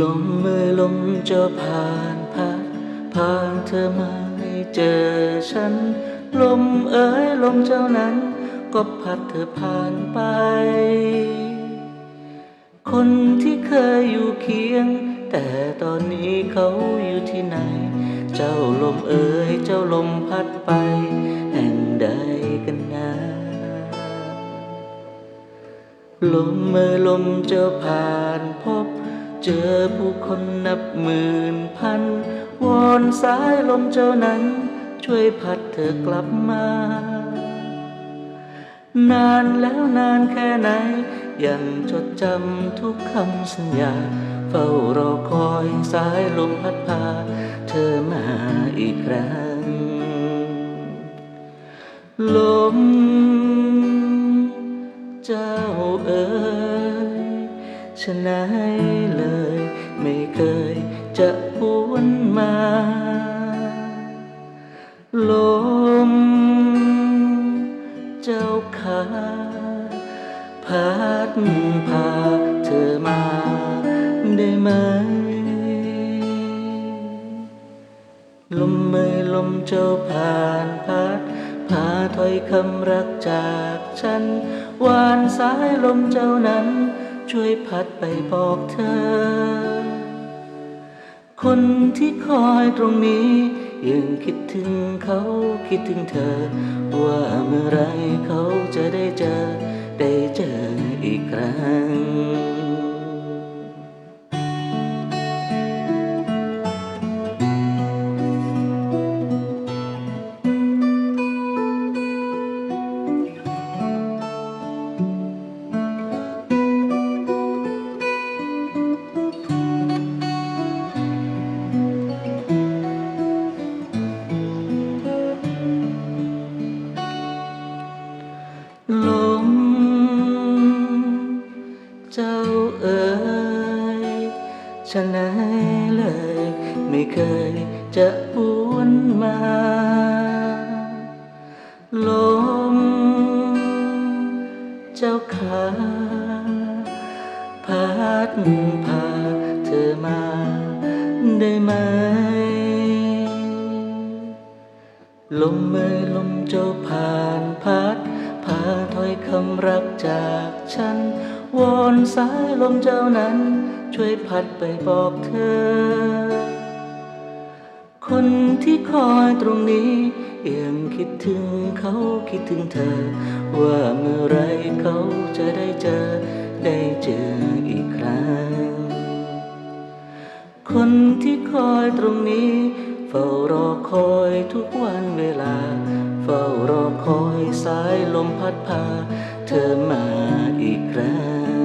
ลมเมื่อลมจะผ่านพัดผ่านเธอมาให้เจอฉัน ลมเอ๋ยลมเจ้านั้น ก็พัดเธอผ่านไป คนที่เคยอยู่เคียง แต่ตอนนี้เขาอยู่ที่ไหน เจ้าลมเอ๋ยเจ้าลมพัดไป แห่งใดกันนะลมเมื่อลมจะผ่านพบ เจอผู้คนนับหมื่นพัน วอนสายลมเจ้านั้น ช่วยพัดเธอกลับมา นานแล้วนานแค่ไหน ยังจดจำทุกคำสัญญา เฝ้ารอคอยสายลมพัดพา เธอมาอีกครั้ง ลม เจ้าเอ๋ยฉะไหนเลย พาเธอมาได้ไหม ลมเมยลมเจ้าผ่านพัดพาถ้อยคำรักจากฉันหวานสายลมเจ้านั้น ช่วยพัดไปบอกเธอ คนที่คอยตรงนี้ยังคิดถึงเขาคิดถึงเธอ ว่าเมื่อไรเขาจะได้เจอ เจ้าเอ๋ยฉะไหนเลย ไม่เคยจะหวนมา ลม เจ้าขาพัดพาเธอมาได้ไหม ลมเมื่อลมเจ้าผ่านพัดพาถ้อยคำรักจากฉัน วอนสายลมเจ้านั้น ช่วยพัดไปบอกเธอ คนที่คอยตรงนี้ยังคิดถึงเขาคิดถึงเธอ ว่าเมื่อไรเขาจะได้เจอ ได้เจออีกครั้ง คนที่คอยตรงนี้ เฝ้ารอคอยทุกวันเวลา เฝ้ารอคอยสายลมพัดพา เธอมาอีกครั้ง